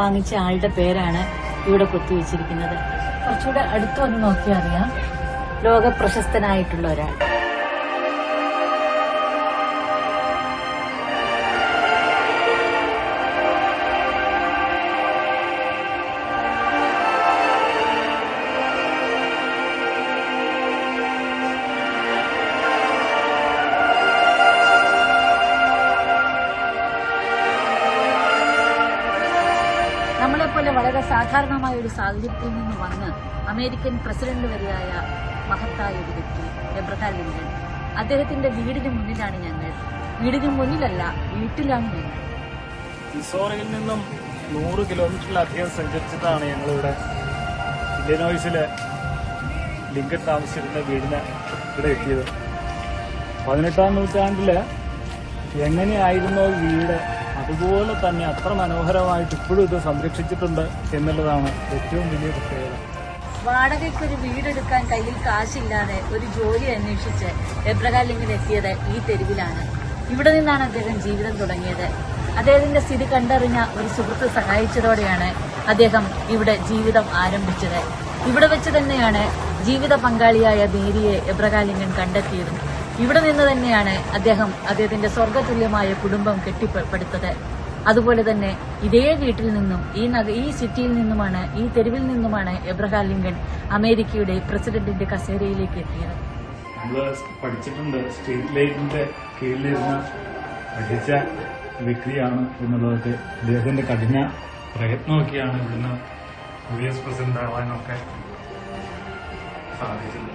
വാങ്ങിച്ച ആളുടെ പേരാണ് ഇവിടെ കൊത്തിവെച്ചിരിക്കുന്നത് കുറച്ചുകൂടെ അടുത്തു വന്ന് നോക്കിയാൽ അറിയാം. ലോക പ്രശസ്തനായിട്ടുള്ള ഒരാൾ. നമ്മളെപ്പോലെ വളരെ സാധാരണമായ ഒരു സാഹചര്യത്തിൽ നിന്ന് വന്ന് അമേരിക്കൻ പ്രസിഡന്റ് വരെയായ മഹത്തായ ഒരു വ്യക്തി എബ്രഹാം ലിങ്കൻ. അദ്ദേഹത്തിന്റെ വീടിന് മുന്നിലാണ് ഞങ്ങൾ. വീടിന് മുന്നിലല്ല വീട്ടിലാണ് ഞങ്ങൾ. മിസോറിയിൽ നിന്നും നൂറ് കിലോമീറ്ററിലധികം സഞ്ചരിച്ചിട്ടാണ് ഞങ്ങളിവിടെ ഇല്ലനോയ്സിലെ ലിങ്കൻ താമസിച്ചിരുന്ന വീടിന് ഇവിടെ എത്തിയത്. പതിനെട്ടാം നൂറ്റാണ്ടിൽ എങ്ങനെയായിരുന്നോ വീട്? അതുപോലെ തന്നെ അത്ര മനോഹരമായിട്ട് ഇപ്പോഴും ഇത് സംരക്ഷിച്ചിട്ടുണ്ട് എന്നുള്ളതാണ് ഏറ്റവും വലിയ പ്രത്യേകത. വാടകയ്ക്ക് ഒരു വീടെടുക്കാൻ കയ്യിൽ കാശില്ലാതെ ഒരു ജോലി അന്വേഷിച്ച് എബ്രഹാം ലിങ്കൻ എത്തിയത് ഈ തെരുവിലാണ്. ഇവിടെ നിന്നാണ് അദ്ദേഹം ജീവിതം തുടങ്ങിയത്. അദ്ദേഹത്തിന്റെ സ്ഥിതി കണ്ടറിഞ്ഞ ഒരു സുഹൃത്ത് സഹായിച്ചതോടെയാണ് അദ്ദേഹം ഇവിടെ ജീവിതം ആരംഭിച്ചത്. ഇവിടെ വെച്ച് തന്നെയാണ് ജീവിത പങ്കാളിയായ മേരിയെ എബ്രഹാം ലിങ്കൻ കണ്ടെത്തിയതും. ഇവിടെ നിന്ന് തന്നെയാണ് അദ്ദേഹം അദ്ദേഹത്തിന്റെ സ്വർഗതുല്യമായ കുടുംബം കെട്ടിപ്പടുത്തത്. അതുപോലെ തന്നെ ഇതേ വീട്ടിൽ നിന്നും ഈ നഗ ഈ സിറ്റിയിൽ നിന്നുമാണ് ഈ തെരുവിൽ നിന്നുമാണ് എബ്രഹാം ലിങ്കൺ അമേരിക്കയുടെ പ്രസിഡന്റിന്റെ കസേരയിലേക്ക് എത്തിയത്. പഠിച്ചിട്ടുണ്ട്. സ്ട്രീറ്റ് ലൈറ്റിന്റെ കീഴിലിരുന്ന് പഠിച്ച വ്യക്തിയാണ് എന്നുള്ളതൊക്കെ അദ്ദേഹത്തിന്റെ കഠിന പ്രയത്നമൊക്കെയാണ് ഇവിടുന്ന് യു എസ് പ്രസിഡന്റ് ആവാനൊക്കെ സാധിച്ചത്.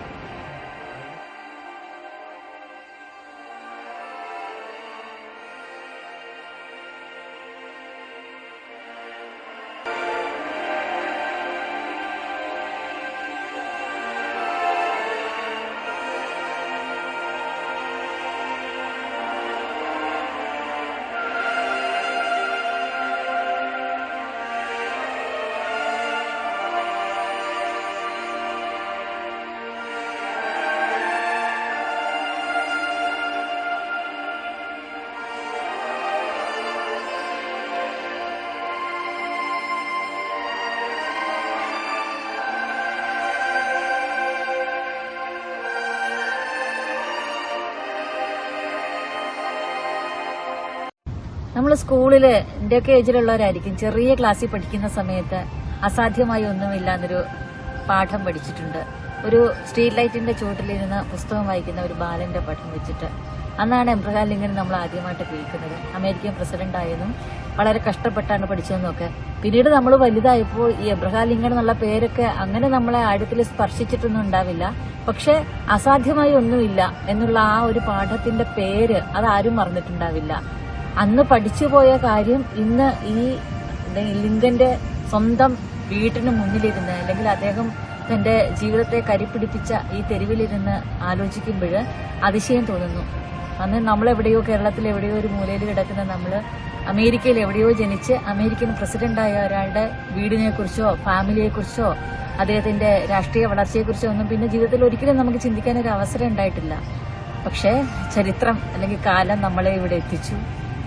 നമ്മൾ സ്കൂളിൽ എന്റെയൊക്കെ ഏജിലുള്ളവരായിരിക്കും. ചെറിയ ക്ലാസ്സിൽ പഠിക്കുന്ന സമയത്ത് അസാധ്യമായി ഒന്നുമില്ല എന്നൊരു പാഠം പഠിച്ചിട്ടുണ്ട്. ഒരു സ്ട്രീറ്റ് ലൈറ്റിന്റെ ചുവട്ടിലിരുന്ന് പുസ്തകം വായിക്കുന്ന ഒരു ബാലന്റെ പഠനം വെച്ചിട്ട്. അന്നാണ് എബ്രഹാം ലിങ്കൻ നമ്മൾ ആദ്യമായിട്ട് കേൾക്കുന്നത്. അമേരിക്കൻ പ്രസിഡന്റ് ആയതും വളരെ കഷ്ടപ്പെട്ടാണ് പഠിച്ചതെന്നൊക്കെ പിന്നീട് നമ്മൾ വലുതായപ്പോൾ ഈ എബ്രഹാം ലിങ്കൻ എന്നുള്ള പേരൊക്കെ അങ്ങനെ നമ്മളെ ആഴത്തിൽ സ്പർശിച്ചിട്ടൊന്നും ഉണ്ടാവില്ല. പക്ഷെ അസാധ്യമായി ഒന്നുമില്ല എന്നുള്ള ആ ഒരു പാഠത്തിന്റെ പേര് അത് ആരും മറന്നിട്ടുണ്ടാവില്ല. അന്ന് പഠിച്ചു പോയ കാര്യം ഇന്ന് ഈ ലിങ്കന്റെ സ്വന്തം വീട്ടിന് മുന്നിലിരുന്ന് അല്ലെങ്കിൽ അദ്ദേഹം തന്റെ ജീവിതത്തെ കരിപ്പിടിപ്പിച്ച ഈ തെരുവിലിരുന്ന് ആലോചിക്കുമ്പോൾ അതിശയം തോന്നുന്നു. അന്ന് നമ്മളെവിടെയോ കേരളത്തിൽ എവിടെയോ ഒരു മൂലയിൽ കിടക്കുന്ന നമ്മൾ അമേരിക്കയിൽ എവിടെയോ ജനിച്ച് അമേരിക്കൻ പ്രസിഡന്റായ ഒരാളുടെ വീടിനെ കുറിച്ചോ ഫാമിലിയെ കുറിച്ചോ അദ്ദേഹത്തിന്റെ രാഷ്ട്രീയ വളർച്ചയെക്കുറിച്ചോ ഒന്നും പിന്നെ ജീവിതത്തിൽ ഒരിക്കലും നമുക്ക് ചിന്തിക്കാൻ ഒരു അവസരം ഉണ്ടായിട്ടില്ല. പക്ഷേ ചരിത്രം അല്ലെങ്കിൽ കാലം നമ്മളെ ഇവിടെ എത്തിച്ചു.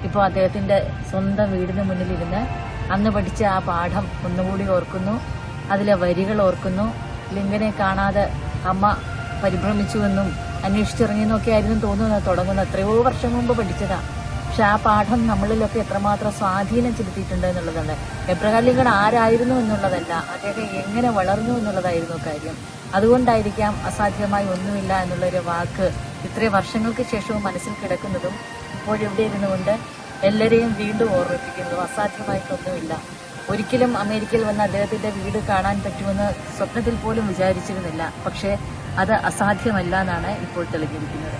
ഇപ്പോൾ അദ്ദേഹത്തിന്റെ സ്വന്തം വീടിന് മുന്നിലിരുന്ന് അന്ന് പഠിച്ച ആ പാഠം ഒന്നുകൂടി ഓർക്കുന്നു. അതിലെ വരികൾ ഓർക്കുന്നു. ലിംഗനെ കാണാതെ അമ്മ പരിഭ്രമിച്ചുവെന്നും അന്വേഷിച്ചിറങ്ങിയെന്നൊക്കെ ആയിരുന്നു തോന്നുന്നത്. തുടങ്ങുന്നത് എത്രയോ വർഷം മുമ്പ് പഠിച്ചതാ. പക്ഷെ ആ പാഠം നമ്മളിലൊക്കെ എത്രമാത്രം സ്വാധീനം ചെലുത്തിയിട്ടുണ്ട് എന്നുള്ളതാണ്. എബ്രഹാം ലിങ്കൺ ആരായിരുന്നു എന്നുള്ളതല്ല അദ്ദേഹം എങ്ങനെ വളർന്നു എന്നുള്ളതായിരുന്നു കാര്യം. അതുകൊണ്ടായിരിക്കാം അസാധ്യമായി ഒന്നുമില്ല എന്നുള്ളൊരു വാക്ക് ഇത്രയും വർഷങ്ങൾക്ക് ശേഷവും മനസ്സിൽ കിടക്കുന്നതും ഇപ്പോഴിവിടെ ഇരുന്നുകൊണ്ട് എല്ലാവരെയും വീണ്ടും ഓർമ്മിപ്പിക്കുന്നതും അസാധ്യമായിട്ടൊന്നുമില്ല ഒരിക്കലും അമേരിക്കയിൽ വന്ന് അദ്ദേഹത്തിന്റെ വീട് കാണാൻ പറ്റുമെന്ന് സ്വപ്നത്തിൽ പോലും വിചാരിച്ചിരുന്നില്ല. പക്ഷേ അത് അസാധ്യമല്ല എന്നാണ് ഇപ്പോൾ തെളിഞ്ഞിരിക്കുന്നത്.